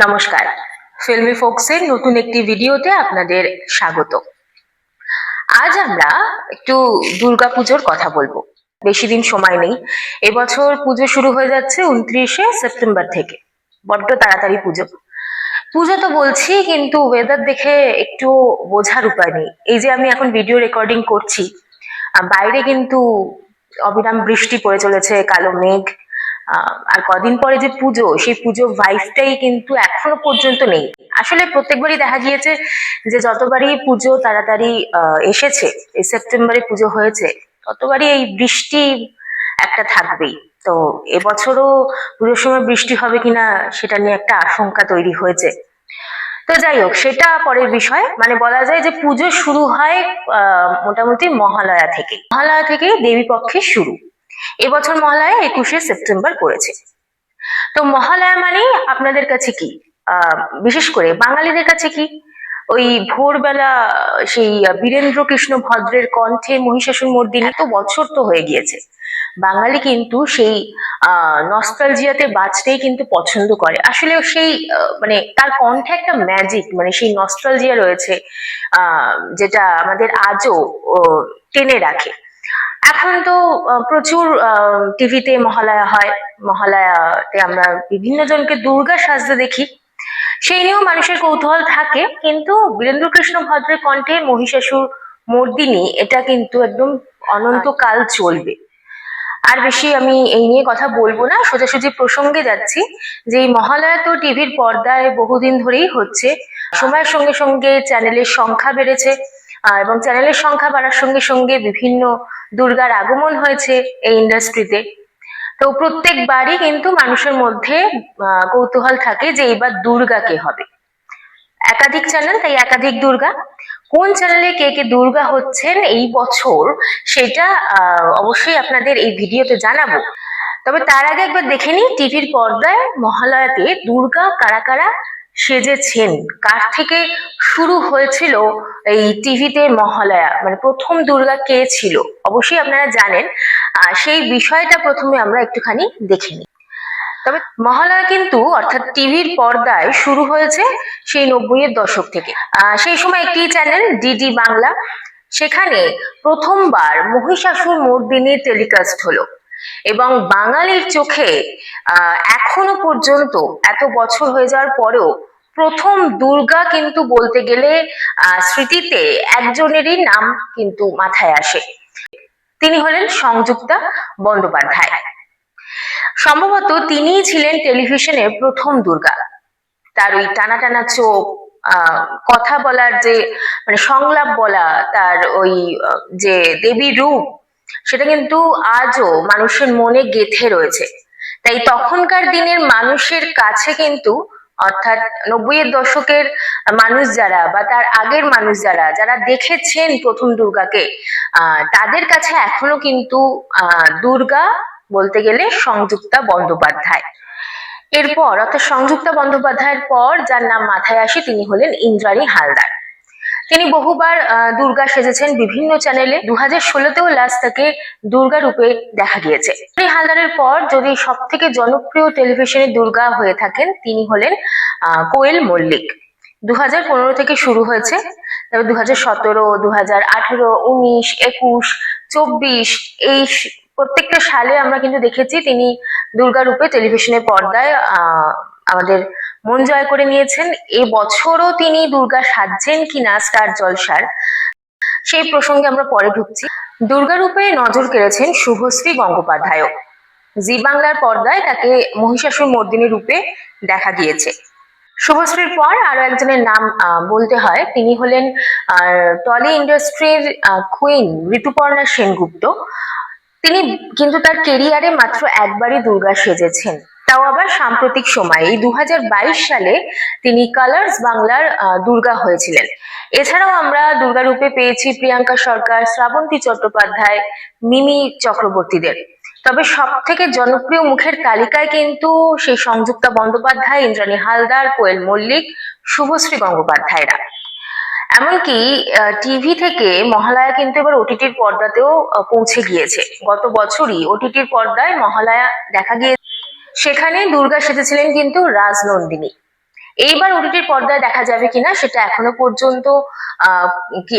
নমস্কার। ফিল্মি ফোকসের নতুন একটি ভিডিওতে আপনাদের স্বাগত। আজ আমরা একটু দুর্গাপুজোর কথা বলব। বেশি দিন সময় নেই। এবছর পুজো শুরু হয়ে যাচ্ছে উনত্রিশে সেপ্টেম্বর থেকে। বড্ড তাড়াতাড়ি পুজো। পুজো তো বলছি, কিন্তু ওয়েদার দেখে একটু বোঝার উপায় নেই। এই যে আমি এখন ভিডিও রেকর্ডিং করছি, বাইরে কিন্তু অবিরাম বৃষ্টি পড়ে চলেছে, কালো মেঘ। আর কদিন পরে যে পুজো, সেই পুজো ভাইফটাই কিন্তু এখনও পর্যন্ত নেই। আসলে প্রত্যেকবারই দেখা গিয়েছে যে যতবারই পুজো তাড়াতাড়ি এসেছে, এই সেপ্টেম্বরে পুজো হয়েছে, ততবারই এই বৃষ্টি একটা থাকবেই। তো এবছরও পুজোর সময় বৃষ্টি হবে কিনা সেটা নিয়ে একটা আশঙ্কা তৈরি হয়েছে। তো যাই হোক, সেটা পরের বিষয়। মানে বলা যায় যে পুজো শুরু হয় মোটামুটি মহালয়া থেকে। মহালয়া থেকে দেবী পক্ষের শুরু। এবছর মহালয়া একুশে সেপ্টেম্বর করেছে তো মহালয়া মানে আপনাদের কাছে কি? বিশেষ করে বাঙালিদের কাছে কি? ওই ভোরবেলা সেই বীরেন্দ্র কৃষ্ণ ভদ্রের কণ্ঠে মহিষাসুর মর্দিনী এত বছর তো হয়ে গিয়েছে। বাঙালি কিন্তু সেই নস্টালজিয়াতে বাঁচতেই কিন্তু পছন্দ করে। আসলে সেই মানে তার কণ্ঠে একটা ম্যাজিক মানে সেই নস্টালজিয়া রয়েছে যেটা আমাদের আজও টেনে রাখে। এখন তো প্রচুর টিভিতে মহালয়া হয়। মহালয়াতে আমরা বিভিন্ন জনকে দুর্গা সাজতে দেখি। সেই নিয়েও মানুষের কৌতূহল থাকে, কিন্তু বীরেন্দ্র কৃষ্ণ ভদ্রের কণ্ঠে মহিষাসুর মর্দিনী, এটা কিন্তু একদম অনন্তকাল চলবে। আর বেশি আমি এই নিয়ে কথা বলব না, সোজাসুজি প্রসঙ্গে যাচ্ছি যে মহালয়া তো টিভির পর্দায় বহুদিন ধরেই হচ্ছে। সময়ের সঙ্গে সঙ্গে চ্যানেলের সংখ্যা বেড়েছে। এবং চ্যানেলের সংখ্যা বাড়ার সঙ্গে সঙ্গে বিভিন্ন দুর্গার আগমন হয়েছে এই ইন্ডাস্ট্রিতে। তো প্রত্যেকবারই কিন্তু মানুষের মধ্যে কৌতূহল থাকে যে এবার দুর্গা কে হবে। একাধিক চ্যানেল, তাই একাধিক দুর্গা। কোন চ্যানেলে কে কে দুর্গা হচ্ছেন এই বছর, সেটা অবশ্যই আপনাদের এই ভিডিওতে জানাব। তবে তার আগে একবার দেখে নিই, টিভির পর্দায় মহালয়াতে দুর্গা কারা কারা সেজেছেন। কার থেকে শুরু হয়েছিল এই টিভিতে মহালয়া? মানে প্রথম দুর্গা কে ছিল? অবশ্যই আপনারা জানেন। সেই বিষয়টা প্রথমে আমরা একটুখানি দেখে নিই। তবে মহালয়া কিন্তু, অর্থাৎ টিভির পর্দায় শুরু হয়েছে সেই নব্বইয়ের দশক থেকে। সেই সময় একটি চ্যানেল ডিডি বাংলা, সেখানে প্রথমবার মহিষাসুর মর্দিনী টেলিকাস্ট হলো। এবং বাঙালির চোখে এখনও পর্যন্ত, এত বছর হয়ে যাওয়ার পরেও প্রথম দুর্গা কিন্তু বলতে গেলে স্মৃতিতে একজনেরই নাম কিন্তু মাথায় আসে। তিনি হলেন সংযুক্তা বন্দ্যোপাধ্যায়। সম্ভবত তিনিই ছিলেন টেলিভিশনের প্রথম দুর্গা। তার ওই টানা টানা চোখ কথা বলার যে মানে সংলাপ বলা, তার ওই যে দেবী রূপ সেটা কিন্তু আজও মানুষের মনে গেথে রয়েছে। তাই তখনকার দিনের মানুষের কাছে কিন্তু, অর্থাৎ নব্বইয়ের দশকের মানুষ যারা বা তার আগের মানুষ যারা যারা দেখেছেন প্রথম দুর্গাকে তাদের কাছে এখনও কিন্তু দুর্গা বলতে গেলে সংযুক্তা বন্দ্যোপাধ্যায়। এরপর অর্থাৎ সংযুক্তা বন্দ্যোপাধ্যায়ের পর যার নাম মাথায় আসে তিনি হলেন ইন্দ্রাণী হালদার। তিনি বহুবার দুর্গা সেজেছেন বিভিন্ন চ্যানেলে দু হাজার ষোলোতেও লাস্ট তাকে দুর্গা রূপে দেখা গিয়েছে। হালদারের পর যদি সব থেকে জনপ্রিয় টেলিভিশনে দুর্গা হয়ে থাকেন, তিনি হলেন কোয়েল মল্লিক। দু হাজার পনেরো থেকে শুরু হয়েছে। তারপর দু হাজার সতেরো দু হাজার আঠেরো, উনিশ, একুশ, চব্বিশ এই প্রত্যেকটা সালে আমরা কিন্তু দেখেছি তিনি দুর্গা রূপে টেলিভিশনের পর্দায় আমাদের মন জয় করে নিয়েছেন। এ বছরও তিনি দুর্গা সাজছেন কিনা স্টার জলসার, সেই প্রসঙ্গে আমরা পরে ঢুকছি। দুর্গা রূপে নজর কেড়েছেন শুভশ্রী গঙ্গোপাধ্যায়ও। জি বাংলার পর্দায় তাকে মহিষাসুর মর্দিনী রূপে দেখা গিয়েছে। শুভশ্রীর পর আরও একজনের নাম বলতে হয়, তিনি হলেন টলি ইন্ডাস্ট্রির কুইন ঋতুপর্ণা সেনগুপ্ত। তিনি কিন্তু তার কেরিয়ারে মাত্র একবারই দুর্গা সেজেছেন। তাও আবার সাম্প্রতিক সময়ে, এই দু সালে তিনি কালার্স বাংলার দুর্গা হয়েছিলেন। এছাড়াও আমরা দুর্গা রূপে পেয়েছি প্রিয়াঙ্কা সরকার, শ্রাবন্তী চট্টোপাধ্যায়, মিমি চক্রবর্তীদের। তবে সব থেকে জনপ্রিয় মুখের তালিকায় কিন্তু সেই সংযুক্তা বন্দ্যোপাধ্যায়, ইন্দ্রাণী হালদার, কোয়েল মল্লিক, শুভশ্রী গঙ্গোপাধ্যায়রা। এমনকি টিভি থেকে মহালয়া কিন্তু এবার ওটিটির পর্দাতেও পৌঁছে গিয়েছে। গত বছরই ওটিটির পর্দায় মহালয়া দেখা গিয়ে সেখানে দুর্গা সেজেছিলেন কিন্তু রাজনন্দিনী। এইবার ওটিটির পর্দায় দেখা যাবে কিনা সেটা এখনও পর্যন্ত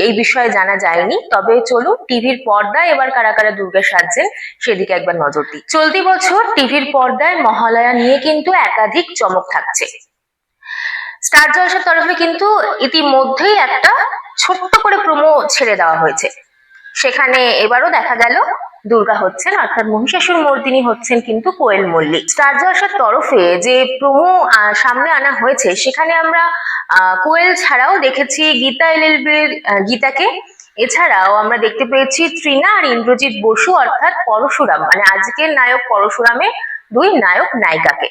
এই বিষয়ে জানা যায়নি। তবে চলুন টিভির পর্দায় এবার কারা কারা দুর্গা সাজছেন সেদিকে একবার নজর দিই। চলতি বছর টিভির পর্দায় মহালয়া নিয়ে কিন্তু একাধিক চমক থাকছে। স্টার জলসার তরফে কিন্তু ইতিমধ্যেই একটা ছোট্ট করে প্রোমো ছেড়ে দেওয়া হয়েছে। সেখানে এবারও দেখা গেল দুর্গা হচ্ছেন, অর্থাৎ মহিষাসুর মর্দিনী হচ্ছেন কিন্তু কোয়েল মল্লিক। স্টার জলসার তরফে যে প্রমো সামনে আনা হয়েছে, সেখানে আমরা কোয়েল ছাড়াও দেখেছি গীতা এলএলবির গীতাকে। এছাড়াও আমরা দেখতে পেয়েছি ত্রিনা আর ইন্দ্রজিৎ বসু, অর্থাৎ পরশুরাম মানে আজকের নায়ক পরশুরামের দুই নায়ক নায়িকাকে।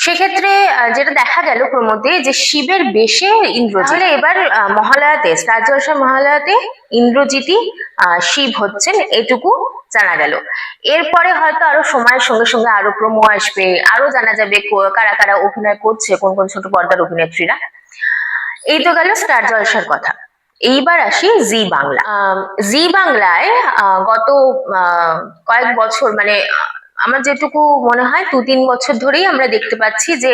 সেক্ষেত্রে যেটা দেখা গেল প্রমোদে যে শিবের বেশে ইন্দ্রজিৎ। তাহলে এবার মহালয়াতে স্টার জলসা মহালয়াতে ইন্দ্রজিৎই আহ, শিব হচ্ছেন এটুকু জানা গেল। এরপরে হয়তো আরও সময়ের সঙ্গে সঙ্গে আরও প্রোমো আসবে আরও জানা যাবে কারা কারা অভিনয় করছে কোন কোন ছোট পর্দার অভিনেত্রীরা। এই তো গেল স্টার জলসার কথা। এইবার আসি জি বাংলা। জি বাংলায় গত কয়েক বছর মানে আমার যেটুকু মনে হয় দু তিন বছর ধরেই আমরা দেখতে পাচ্ছি যে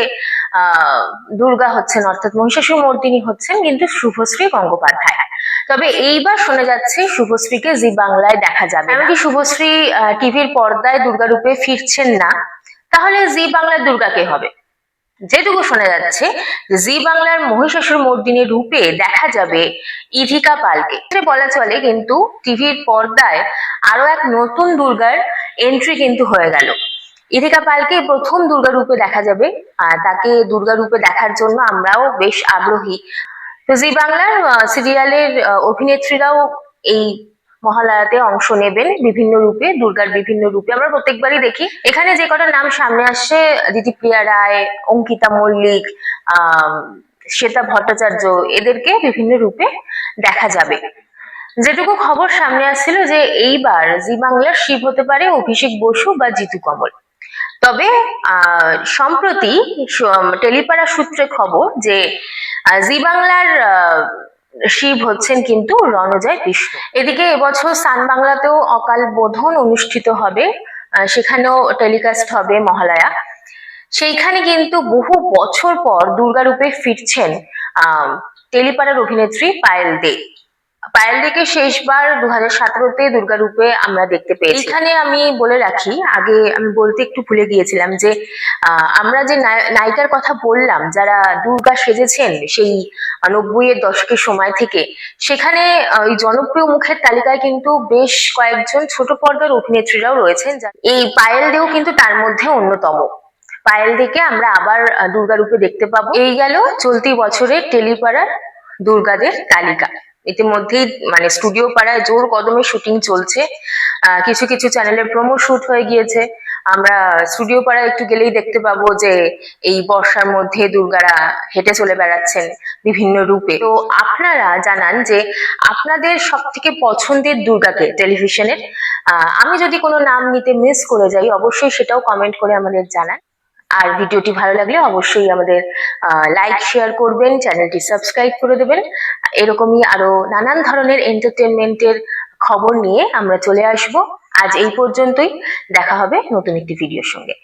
দুর্গা হচ্ছেন, অর্থাৎ মহিষাসুর মর্দিনী হচ্ছেন কিন্তু শুভশ্রী গঙ্গোপাধ্যায়। তবে এইবার শোনা যাচ্ছে শুভশ্রীকে জি বাংলায় দেখা যাবে এমনকি শুভশ্রী টিভির পর্দায় দুর্গা রূপে ফিরছেন না। তাহলে জি বাংলার দুর্গা কে হবে? যেটুকু শোনা যাচ্ছে, জি বাংলার মহিষাসুর মর্দিনী রূপে দেখা যাবে ইভিকা পালকে। বলা চলে কিন্তু টিভির পর্দায় আরও এক নতুন দুর্গার এন্ট্রি কিন্তু হয়ে গেল। ইভিকা পালকে প্রথম দুর্গা রূপে দেখা যাবে, আর তাকে দুর্গা রূপে দেখার জন্য আমরাও বেশ আগ্রহী। তো জি বাংলার সিরিয়ালের অভিনেত্রীরাও এই মহালয়াতে অংশ নেবেন বিভিন্ন রূপে, দুর্গার বিভিন্ন রূপে। আমরা প্রত্যেকবারই দেখি। এখানে যে কটা নাম সামনে আসছে দিতিপ্রিয়া রায়, অঙ্কিতা মল্লিক শ্বেতা ভট্টাচার্য, এদেরকে বিভিন্ন রূপে দেখা যাবে। যেটুকু খবর সামনে আসছিল যে এইবার জি বাংলার শিব হতে পারে অভিষেক বসু বা জিতু কমল। তবে সম্প্রতি টেলিপাড়া সূত্রে খবর যে জি বাংলার শিব হচ্ছেন কিন্তু রণজয় বিষ্ণু এদিকে এবছর সান বাংলাতেও অকাল বোধন অনুষ্ঠিত হবে সেখানেও টেলিকাস্ট হবে মহালয়া। সেইখানে কিন্তু বহু বছর পর দুর্গারূপে ফিরছেন, আহ টেলিপাড়ার অভিনেত্রী পায়েল দে। পায়েল দেকে শেষবার দু হাজার সতেরোতে দুর্গারূপে আমরা দেখতে পেয়েছি। এখানে আমি বলে রাখি আগে আমি বলতে একটু ভুলে গিয়েছিলাম যে আমরা যে নায়- নায়িকার কথা বললাম যারা দুর্গা সেজেছেন সেই নব্বই এর দশকের সময় থেকে সেখানে ওই জনপ্রিয় মুখের তালিকায় কিন্তু বেশ কয়েকজন ছোট পর্দার অভিনেত্রীরাও রয়েছেন এই পায়েল দেও কিন্তু তার মধ্যে অন্যতম। পায়েল দিকে আমরা আবার আহ, দুর্গারূপে দেখতে পাবো। এই গেল চলতি বছরের টেলিপাড়ার দুর্গাদের তালিকা। ইতিমধ্যেই মানে স্টুডিও পাড়ায় জোর কদমে শুটিং চলছে। কিছু কিছু চ্যানেলে প্রোমো শুট হয়ে গিয়েছে। আমরা স্টুডিও পাড়ায় একটু গেলেই দেখতে পাবো যে এই বর্ষার মধ্যে দুর্গারা হেঁটে চলে বেড়াচ্ছেন বিভিন্ন রূপে। তো আপনারা জানান যে আপনাদের সব থেকে পছন্দের দুর্গাকে টেলিভিশনের আমি যদি কোনো নাম নিতে মিস করে যাই, অবশ্যই সেটাও কমেন্ট করে আমাদের জানান। আর ভিডিওটি ভালো লাগলে অবশ্যই আমাদের লাইক শেয়ার করবেন, চ্যানেলটি সাবস্ক্রাইব করে দেবেন। এরকমই আরও নানান ধরনের এন্টারটেনমেন্টের খবর নিয়ে আমরা চলে আসব। আজ এই পর্যন্তই। দেখা হবে নতুন একটি ভিডিওর সঙ্গে।